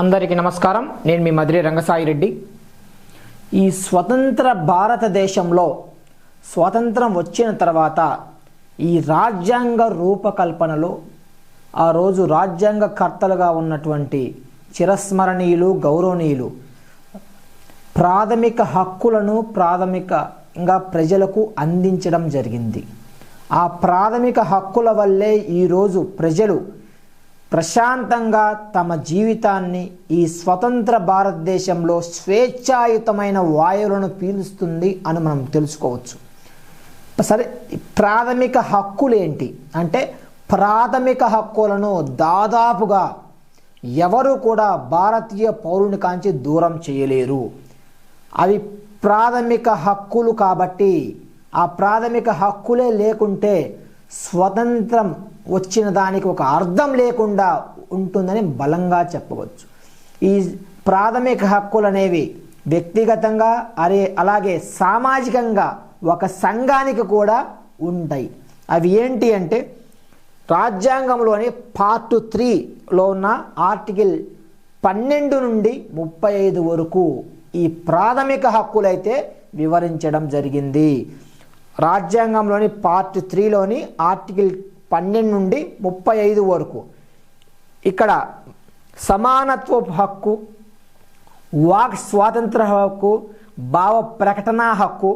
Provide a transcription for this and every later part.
అందరికీ నమస్కారం. నేను మీ మధురి రంగసాయి రెడ్డి ఈ స్వతంత్ర భారతదేశంలో స్వాతంత్రం వచ్చిన తర్వాత ఈ రాజ్యాంగ రూపకల్పనలో ఆ రోజు రాజ్యాంగ కర్తలుగా ఉన్నటువంటి చిరస్మరణీయులు గౌరవనీయులు ప్రాథమిక హక్కులను ప్రాథమికంగా ప్రజలకు అందించడం జరిగింది. ఆ ప్రాథమిక హక్కుల వల్లే ఈరోజు ప్రజలు ప్రశాంతంగా తమ జీవితాన్ని ఈ స్వతంత్ర భారతదేశంలో స్వేచ్ఛాయుతమైన వాయువులను పీలుస్తుంది అని మనం తెలుసుకోవచ్చు. సరే ప్రాథమిక హక్కులు ఏంటి అంటే ప్రాథమిక హక్కులను దాదాపుగా ఎవరు కూడా భారతీయ పౌరుని కాంచి దూరం చేయలేరు. అవి ప్రాథమిక హక్కులు కాబట్టి ఆ ప్రాథమిక హక్కులే లేకుంటే స్వతంత్రం వచ్చిన దానికి ఒక అర్థం లేకుండా ఉంటుందని బలంగా చెప్పవచ్చు. ఈ ప్రాథమిక హక్కులు అనేవి వ్యక్తిగతంగా అరే అలాగే సామాజికంగా ఒక సంఘానికి కూడా ఉంటాయి. అవి ఏంటి అంటే రాజ్యాంగంలోని పార్ట్ త్రీలో ఉన్న ఆర్టికల్ పన్నెండు నుండి ముప్పై ఐదు వరకు ఈ ప్రాథమిక హక్కులైతే వివరించడం జరిగింది. రాజ్యాంగంలోని పార్ట్ త్రీలోని ఆర్టికల్ పన్నెండు నుండి ముప్పై ఐదు వరకు. ఇక్కడ సమానత్వ హక్కు వాక్ స్వాతంత్ర హక్కు భావ ప్రకటన హక్కు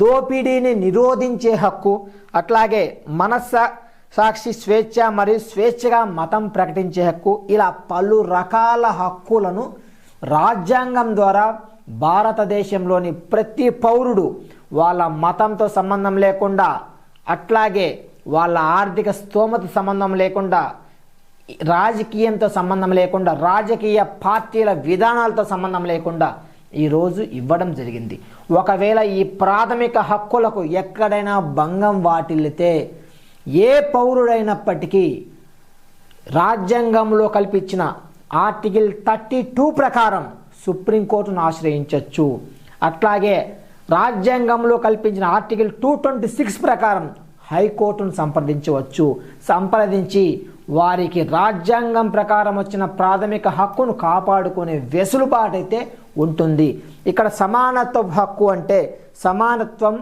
దోపిడీని నిరోధించే హక్కు అట్లాగే మనస్స సాక్షి స్వేచ్ఛ మరియు స్వేచ్ఛగా మతం ప్రకటించే హక్కు ఇలా పలు రకాల హక్కులను రాజ్యాంగం ద్వారా భారతదేశంలోని ప్రతి పౌరుడు వాళ్ళ మతంతో సంబంధం లేకుండా అట్లాగే వాళ్ళ ఆర్థిక స్తోమత సంబంధం లేకుండా రాజకీయంతో సంబంధం లేకుండా రాజకీయ పార్టీల విధానాలతో సంబంధం లేకుండా ఈరోజు ఇవ్వడం జరిగింది. ఒకవేళ ఈ ప్రాథమిక హక్కులకు ఎక్కడైనా భంగం వాటిల్లితే ఏ పౌరుడైనప్పటికీ రాజ్యాంగంలో కల్పించిన ఆర్టికల్ థర్టీ టూ ప్రకారం సుప్రీంకోర్టును ఆశ్రయించవచ్చు అట్లాగే రాజ్యాంగంలో కల్పించిన ఆర్టికల్ టూ ట్వంటీ సిక్స్ ప్రకారం హైకోర్టును సంప్రదించవచ్చు. సంప్రదించి వారికి రాజ్యాంగం ప్రకారం వచ్చిన ప్రాథమిక హక్కును కాపాడుకునే వెసులుబాటైతే ఉంటుంది. ఇక్కడ సమానత్వ హక్కు అంటే సమానత్వం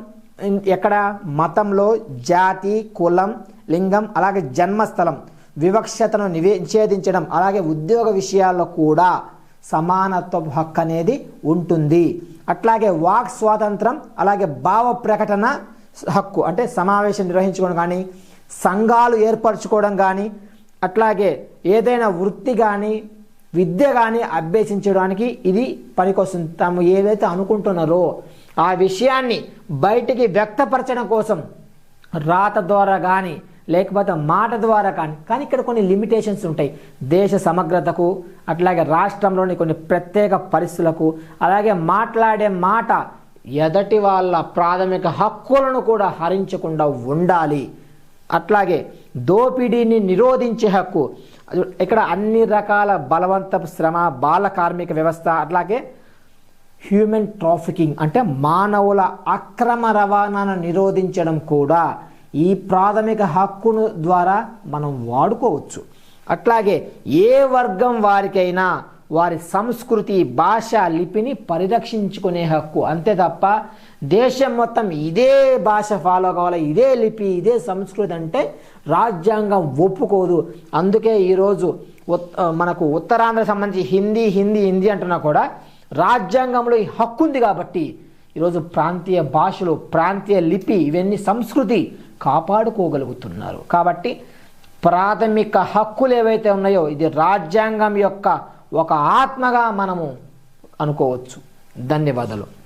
ఎక్కడ? మతంలో జాతి కులం లింగం అలాగే జన్మస్థలం వివక్షతను నిషేధించడం అలాగే ఉద్యోగ విషయాల్లో కూడా సమానత్వ హక్కు అనేది ఉంటుంది. అట్లాగే వాక్ స్వాతంత్రం అలాగే భావ ప్రకటన హక్కు అంటే సమావేశం నిర్వహించుకోవడం కానీ సంఘాలు ఏర్పరచుకోవడం కానీ అట్లాగే ఏదైనా వృత్తి కానీ విద్య కానీ అభ్యసించడానికి ఇది పనికొస్తుంది. తాము ఏదైతే అనుకుంటున్నారో ఆ విషయాన్ని బయటికి వ్యక్తపరచడం కోసం రాత ద్వారా కానీ లేకపోతే మాట ద్వారా కానీ కానీ ఇక్కడ కొన్ని లిమిటేషన్స్ ఉంటాయి. దేశ సమగ్రతకు అట్లాగే రాష్ట్రంలోని కొన్ని ప్రత్యేక పరిస్థితులకు అలాగే మాట్లాడే మాట ఎదటి వాళ్ళ ప్రాథమిక హక్కులను కూడా హరించకుండా ఉండాలి. అట్లాగే దోపిడీని నిరోధించే హక్కు. ఇక్కడ అన్ని రకాల బలవంతపు శ్రమ బాల కార్మిక వ్యవస్థ అట్లాగే హ్యూమన్ ట్రాఫికింగ్ అంటే మానవుల అక్రమ రవాణాను నిరోధించడం కూడా ఈ ప్రాథమిక హక్కును ద్వారా మనం వాడుకోవచ్చు. అట్లాగే ఏ వర్గం వారికైనా వారి సంస్కృతి భాష లిపిని పరిరక్షించుకునే హక్కు అంతే తప్ప దేశం మొత్తం ఇదే భాష ఫాలో కావాలి ఇదే లిపి ఇదే సంస్కృతి అంటే రాజ్యాంగం ఒప్పుకోదు. అందుకే ఈరోజు మనకు ఉత్తరాంధ్ర సంబంధించి హిందీ హిందీ హిందీ అంటున్నా కూడా రాజ్యాంగంలో ఈ హక్కు ఉంది కాబట్టి ఈరోజు ప్రాంతీయ భాషలు ప్రాంతీయ లిపి ఇవన్నీ సంస్కృతి కాపాడుకోగలుగుతున్నారు. కాబట్టి ప్రాథమిక హక్కులు ఏవైతే ఉన్నాయో ఇది రాజ్యాంగం యొక్క ఒక ఆత్మగా మనము అనుకోవచ్చు. ధన్యవాదాలు.